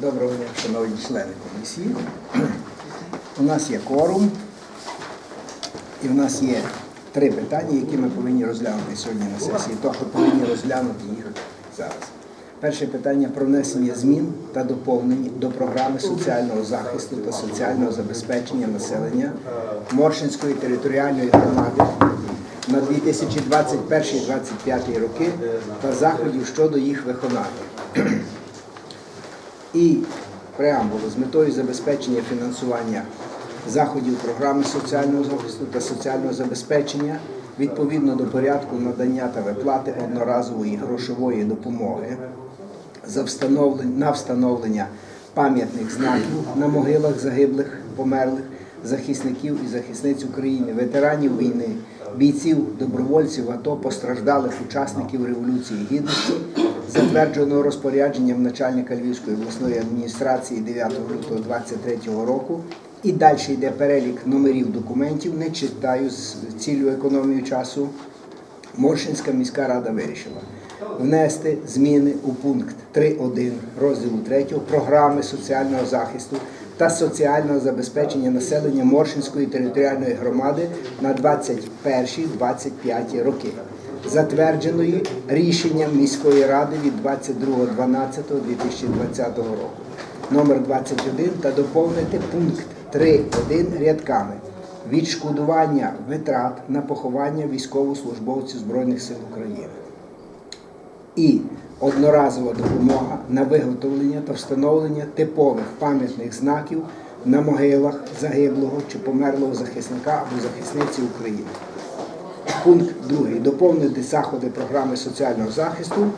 Доброго дня, шановні члени комісії. У нас є кворум, і в нас є три питання, які ми повинні розглянути сьогодні на сесії, тобто повинні розглянути їх зараз. Перше питання про внесення змін та доповнень до програми соціального захисту та соціального забезпечення населення Моршинської територіальної громади на 2021-2025 роки та заходів щодо їх виконання і преамбулу з метою забезпечення фінансування заходів програми соціального захисту та соціального забезпечення відповідно до порядку надання та виплати одноразової грошової допомоги за встановлення на встановлення пам'ятних знаків на могилах загиблих, померлих захисників і захисниць України, ветеранів війни, бійців, добровольців АТО, постраждалих учасників Революції Гідності, затвердженого розпорядженням начальника Львівської обласної адміністрації 9 лютого 2023 року. І далі йде перелік номерів документів. Не читаю з цілю економії часу. Моршинська міська рада вирішила внести зміни у пункт 3.1 розділу 3 програми соціального захисту та соціального забезпечення населення Моршинської територіальної громади на 21-25 роки, затвердженої рішенням міської ради від 22.12.2020 року. Номер 21 та доповнити пункт 3.1 рядками. Відшкодування витрат на поховання військовослужбовців Збройних сил України. І одноразова допомога на виготовлення та встановлення типових пам'ятних знаків на могилах загиблого чи померлого захисника або захисниці України. Пункт 2. Доповнити заходи програми соціального захисту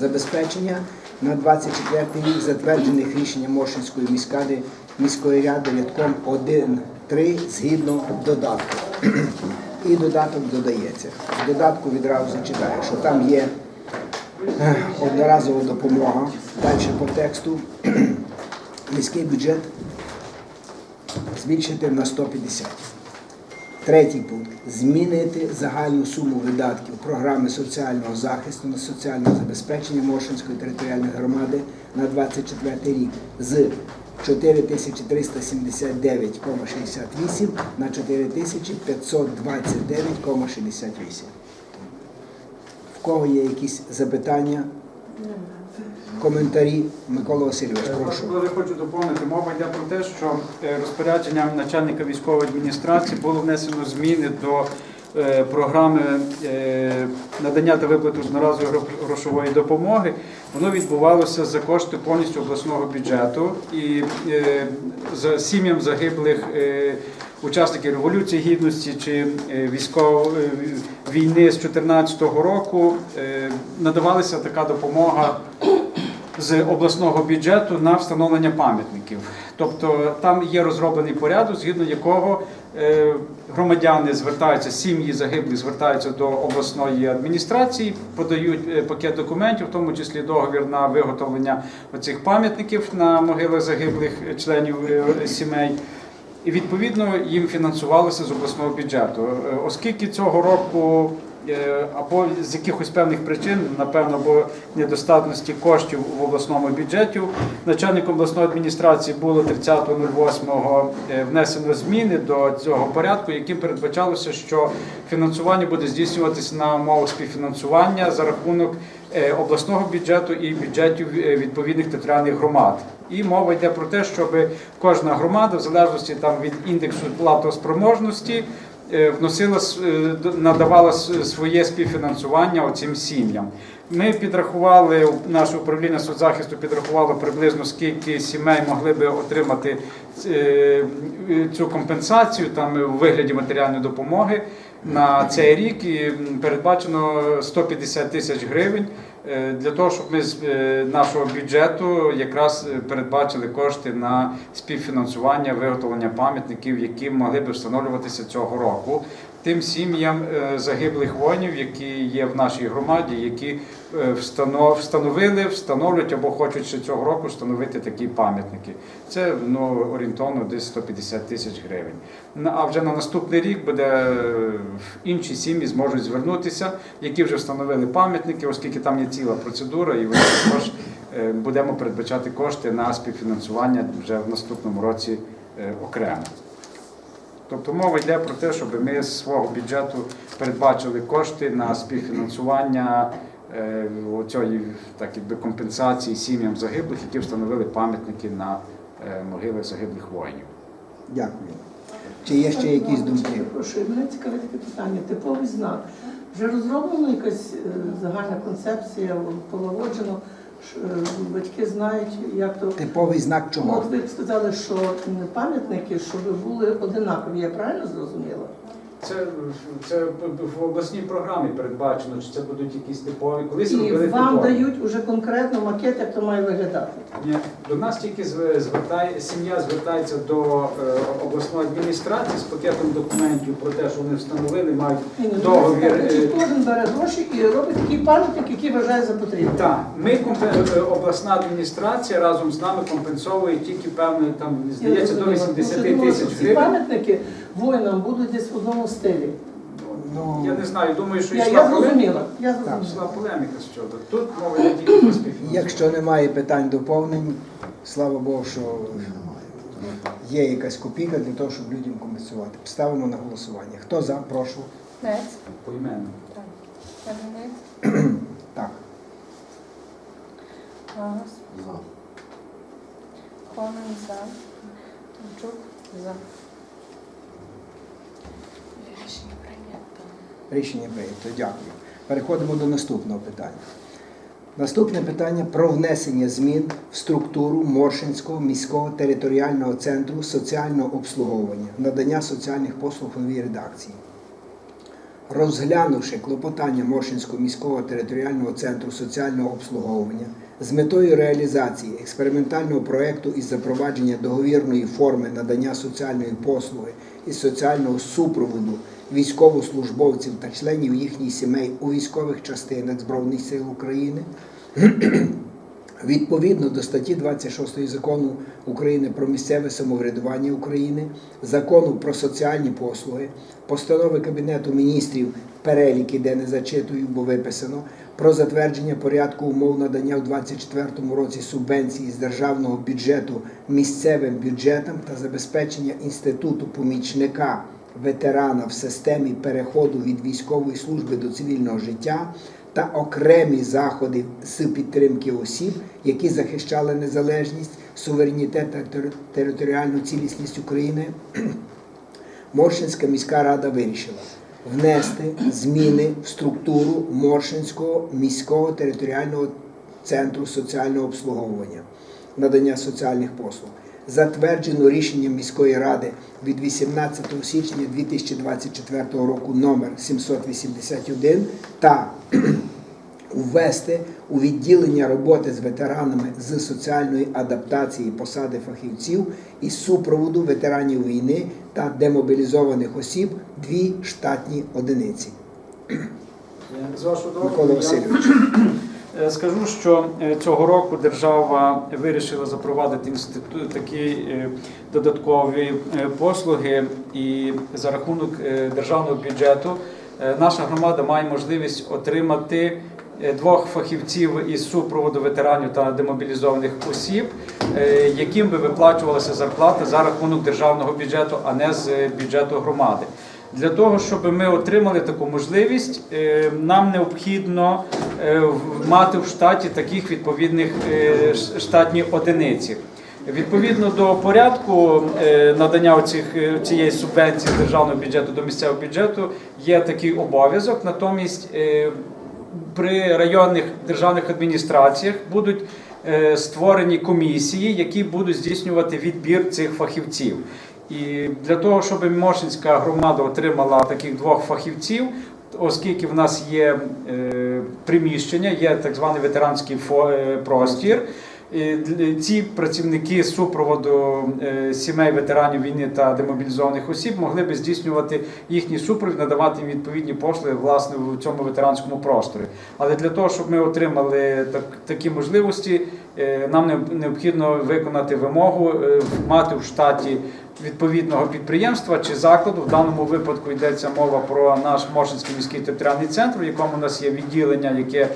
забезпечення на 24 рік затверджених рішенням Моршинської міськради міської ради рядком 1.3 згідно додатку. І додаток додається. В додатку відразу зачитаю, що там є е, одноразова допомога. Далі по тексту міський бюджет збільшити на 150. Третій пункт. Змінити загальну суму видатків програми соціального захисту на соціальне забезпечення Моршинської територіальної громади на 24 рік з 4379,68 на 4529,68. В кого є якісь запитання, коментарі? Микола Васильович, прошу. Коли хочу доповнити, мова йде про те, що е, розпорядженням начальника військової адміністрації було внесено зміни до е, програми е, надання та виплати одноразової гро- грошової допомоги. Воно відбувалося за кошти повністю обласного бюджету і е, за сім'ям загиблих. Е, Учасників Революції Гідності чи е, військової війни з 2014 року е, надавалася така допомога з обласного бюджету на встановлення пам'ятників. Тобто там є розроблений порядок, згідно якого е, громадяни звертаються, сім'ї загиблих звертаються до обласної адміністрації, подають е, пакет документів, в тому числі договір на виготовлення оцих пам'ятників на могилах загиблих членів е, сімей. І відповідно їм фінансувалося з обласного бюджету. Е, Оскільки цього року е, або з якихось певних причин, напевно, або недостатності коштів в обласному бюджеті, начальником обласної адміністрації було 30.08 е, внесено зміни до цього порядку, яким передбачалося, що фінансування буде здійснюватися на умовах співфінансування за рахунок обласного бюджету і бюджетів відповідних територіальних громад. І мова йде про те, щоб кожна громада, в залежності там від індексу платоспроможності, е, вносила е, надавала своє співфінансування оцим сім'ям. Ми підрахували наше управління соцзахисту підрахувало приблизно скільки сімей могли би отримати е, цю компенсацію там у вигляді матеріальної допомоги на цей рік. І передбачено 150 тисяч гривень е, для того, щоб ми з е, нашого бюджету якраз е, передбачили кошти на співфінансування виготовлення пам'ятників, які могли би встановлюватися цього року. Тим сім'ям загиблих воїнів, які є в нашій громаді, які встановили, встановлюють або хочуть ще цього року встановити такі пам'ятники. Це ну, орієнтовно десь 150 тисяч гривень. А вже на наступний рік буде е, інші сім'ї зможуть звернутися, які вже встановили пам'ятники, оскільки там є ціла процедура, і вони також е, будемо передбачати кошти на співфінансування вже в наступному році е, окремо. Тобто мова йде про те, щоб ми з свого бюджету передбачили кошти на співфінансування е, цієї так якби компенсації сім'ям загиблих, які встановили пам'ятники на е, могили загиблих воїнів. Дякую. Чи є ще якісь думки? Прошу, мене цікавить таке питання. Типовий знак. Вже розроблена якась е, загальна концепція, полагоджено, е, батьки знають, як то. Типовий знак чого? От ви сказали, що пам'ятники, щоб були одинакові. Я правильно зрозуміла? Це, це в обласній програмі передбачено, чи це будуть якісь типові. Колись І робили вам типові. дають уже конкретно макет, як то має виглядати. Ні, до нас тільки звертає сім'я звертається до е, обласної адміністрації з пакетом документів про те, що вони встановили, мають Ні, ну, договір. значить, е, Кожен бере гроші і робить такий пам'ятник, який вважає за потрібне. Так, ми е, обласна адміністрація разом з нами компенсовує тільки певне там здається до 80 тисяч Ці гривень. пам'ятники воїнам будуть десь в одному стилі. Ну, Я не знаю, думаю, що Я, йшла я полеміка. зрозуміла. Я зрозуміла. Йшла полеміка щодо. Тут мова йде тільки про співфінансування. Якщо немає питань доповнень, слава Богу, що є якась копійка для того, щоб людям компенсувати. Ставимо на голосування. Хто за? Прошу. Нець. Поіменно. Так. Так. Ганус. Конан за. Тимчук за. Рішення прийнято. Рішення прийнято. Дякую. Переходимо до наступного питання. Наступне питання про внесення змін в структуру Моршинського міського територіального центру соціального обслуговування, надання соціальних послуг у новій редакції. Розглянувши клопотання Моршинського міського територіального центру соціального обслуговування з метою реалізації експериментального проекту із запровадження договірної форми надання соціальної послуги і соціального супроводу військовослужбовців та членів їхніх сімей у військових частинах Збройних сил України. Відповідно до статті 26 закону України про місцеве самоврядування України, закону про соціальні послуги, постанови Кабінету міністрів, переліки, де не зачитую, бо виписано, про затвердження порядку умов надання у 2024 році субвенції з державного бюджету місцевим бюджетам та забезпечення інституту помічника ветерана в системі переходу від військової служби до цивільного життя та окремі заходи з підтримки осіб, які захищали незалежність, суверенітет та територіальну цілісність України, Моршинська міська рада вирішила внести зміни в структуру Моршинського міського територіального центру соціального обслуговування, надання соціальних послуг. Затверджено рішенням міської ради від 18 січня 2024 року номер 781 та ввести у відділення роботи з ветеранами з соціальної адаптації посади фахівців і супроводу ветеранів війни та демобілізованих осіб дві штатні одиниці. З вашого Микола Васильович. Е, Скажу, що е, цього року держава вирішила запровадити інститут такі е, додаткові послуги, і за рахунок державного бюджету наша громада має можливість отримати двох фахівців із супроводу ветеранів та демобілізованих осіб, е, яким би виплачувалася зарплата за рахунок державного бюджету, а не з е, бюджету громади. Для того, щоб ми отримали таку можливість, е, нам необхідно е, мати в штаті таких відповідних е, штатні одиниці. Відповідно до порядку е, надання оцих, е, цієї субвенції з державного бюджету до місцевого бюджету є такий обов'язок. Натомість е, при районних державних адміністраціях будуть е, створені комісії, які будуть здійснювати відбір цих фахівців. І для того, щоб Мошинська громада отримала таких двох фахівців, оскільки в нас є е, приміщення, є так званий ветеранський е, простір. І дл- Ці працівники супроводу е, сімей ветеранів війни та демобілізованих осіб могли би здійснювати їхній супровід, надавати їм відповідні послуги власне в цьому ветеранському просторі. Але для того, щоб ми отримали так, такі можливості, е, нам необхідно виконати вимогу е, мати в штаті відповідного підприємства чи закладу. В даному випадку йдеться мова про наш Моршинський міський територіальний центр, в якому у нас є відділення, яке е,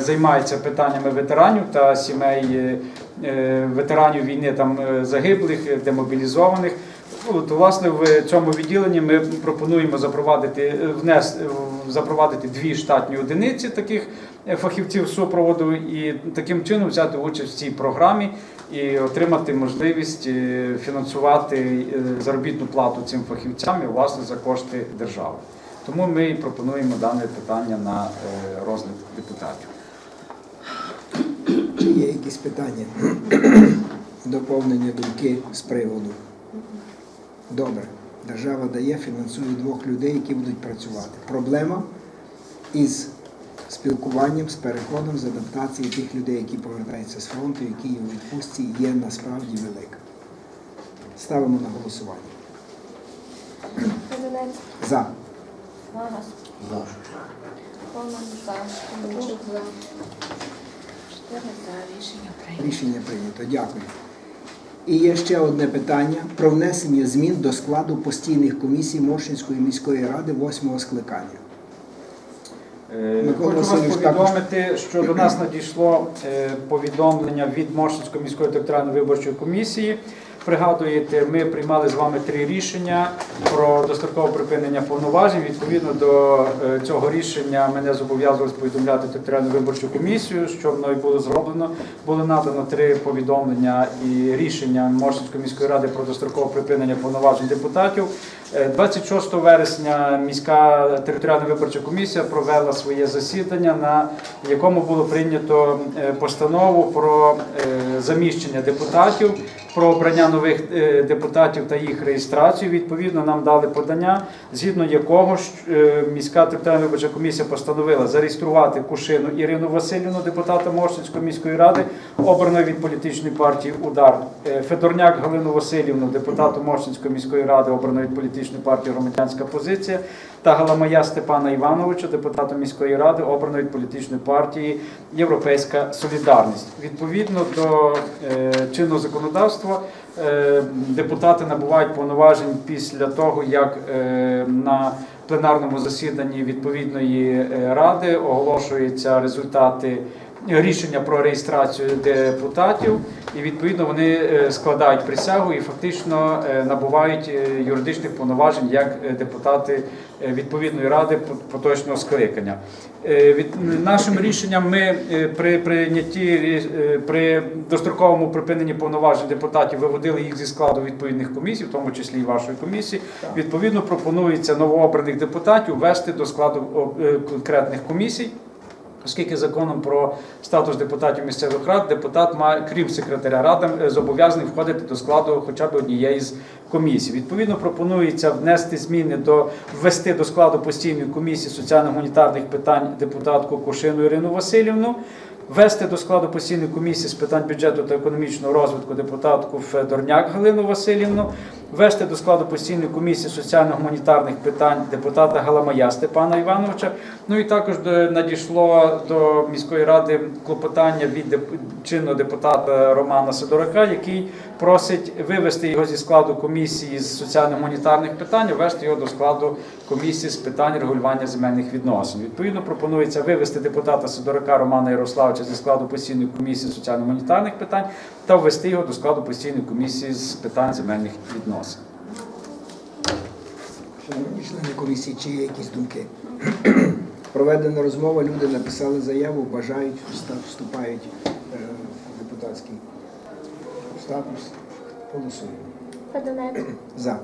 займається питаннями ветеранів та сімей е, е, ветеранів війни, там е, загиблих, е, демобілізованих. От, власне, в цьому відділенні ми пропонуємо запровадити е, внес запровадити дві штатні одиниці таких е, фахівців супроводу і таким чином взяти участь в цій програмі і отримати можливість е, фінансувати е, заробітну плату цим фахівцям і власне за кошти держави. Тому ми і пропонуємо дане питання на е, розгляд депутатів. Чи є якісь питання? Доповнення думки з приводу. Добре. Держава дає, фінансує двох людей, які будуть працювати. Проблема із спілкуванням, з переходом, з адаптацією тих людей, які повертаються з фронту, які є у відпустці, є насправді велика. Ставимо на голосування. За. Магас. Конан за. Тимчук за. Чотири за. Рішення прийнято. Рішення прийнято. Дякую. І є ще одне питання про внесення змін до складу постійних комісій Моршинської міської ради восьмого скликання. Е, Микола Хочу вас Васильович, також. повідомити, що до нас надійшло е, повідомлення від Моршинської міської територіальної виборчої комісії. Пригадуєте, ми приймали з вами три рішення про дострокове припинення повноважень. Відповідно до е, цього рішення мене зобов'язувалось повідомляти територіальну виборчу комісію, що мною було зроблено. Було надано три повідомлення і рішення Моршинської міської ради про дострокове припинення повноважень депутатів. Е, 26 вересня міська територіальна виборча комісія провела своє засідання, на якому було прийнято е, постанову про е, заміщення депутатів, про обрання нових е, депутатів та їх реєстрацію. Відповідно, нам дали подання, згідно якого е, міська територіальна виборча комісія постановила зареєструвати Кушину Ірину Васильівну, депутата Моршинської міської ради, обраної від політичної партії Удар, Е, Федорняк Галину Васильівну, депутату Моршинської міської ради, обраної від політичної партії Громадянська позиція, та Галамая Степана Івановича, депутата міської ради, обраної від політичної партії Європейська Солідарність. Відповідно до е, чинного законодавства, е, депутати набувають повноважень після того, як е, на пленарному засіданні відповідної ради оголошуються результати рішення про реєстрацію депутатів, і відповідно вони е, складають присягу і фактично е, набувають е, юридичних повноважень як депутати відповідної ради поточного скликання. Від нашим рішенням ми при прийнятті при достроковому припиненні повноважень депутатів виводили їх зі складу відповідних комісій, в тому числі і вашої комісії. Відповідно, пропонується новообраних депутатів ввести до складу конкретних комісій. Оскільки законом про статус депутатів місцевих рад депутат має, крім секретаря ради, е, зобов'язаний входити до складу хоча б однієї з комісій. Відповідно, пропонується внести зміни до ввести до складу постійної комісії соціально-гуманітарних питань депутатку Кошину Ірину Васильівну. Ввести до складу постійної комісії з питань бюджету та економічного розвитку депутатку Федорняк Галину Васильівну, ввести до складу постійної комісії соціально-гуманітарних питань депутата Галамая Степана Івановича. Ну і також надійшло до міської ради клопотання від чинного депутата Романа Сидорака, який просить вивести його зі складу комісії з соціально-гуманітарних питань, ввести його до складу комісії з питань регулювання земельних відносин. Відповідно, пропонується вивести депутата Сидорака Романа Ярославовича зі складу постійної комісії соціально-гуманітарних питань та ввести його до складу постійної комісії з питань земельних відносин. Шановні члени комісії, чи є якісь думки? Проведена розмова, люди написали заяву, бажають, вступають е, в депутатський статус. Голосуємо. Федунець. За.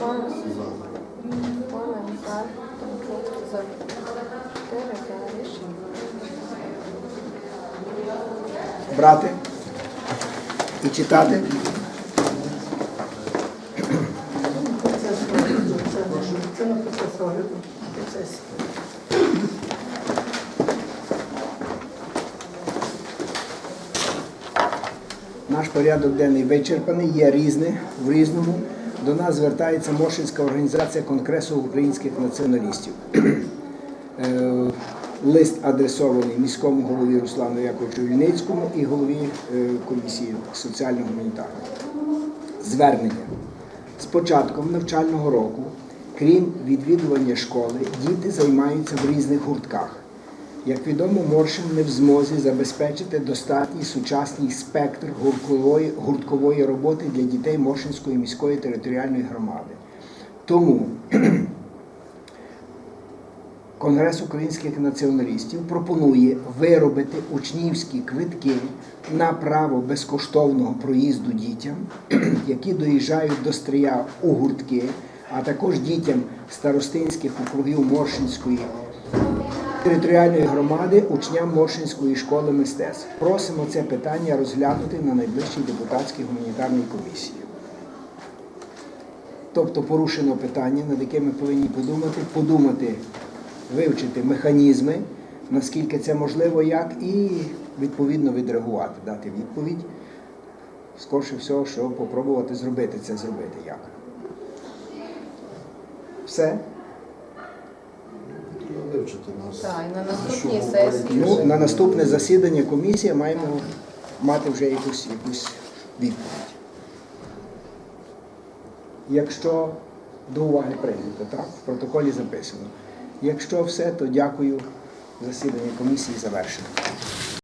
Конан за. Тимчук за. Чотири за. Рішення. Брати і читати. Процес розгляду, це, це на процес розгляду. Процесі. Наш порядок денний вичерпаний, є різне в різному. До нас звертається Моршинська організація Конгресу українських націоналістів. Е, Лист адресований міському голові Руслану Яковичу Вільницькому і голові е, комісії соціально-гуманітарної. Звернення. З початком навчального року, крім відвідування школи, діти займаються в різних гуртках. Як відомо, Моршин не в змозі забезпечити достатній сучасний спектр гурткової, гурткової роботи для дітей Моршинської міської територіальної громади. Тому Конгрес українських націоналістів пропонує виробити учнівські квитки на право безкоштовного проїзду дітям, які доїжджають до Стрия у гуртки, а також дітям старостинських округів Моршинської територіальної громади, учням Моршинської школи мистецтв. Просимо це питання розглянути на найближчій депутатській гуманітарній комісії. Тобто порушено питання, над яким ми повинні подумати, подумати, вивчити механізми, наскільки це можливо, як, і відповідно відреагувати, дати відповідь. Скорше всього, що попробувати зробити це, зробити як. Все. Вивчити нас. Так, і на наступній Що сесії. Ну, вже. на наступне засідання комісії маємо мати вже якусь, якусь відповідь. Якщо до уваги прийнято, так, в протоколі записано. Якщо все, то дякую. Засідання комісії завершено.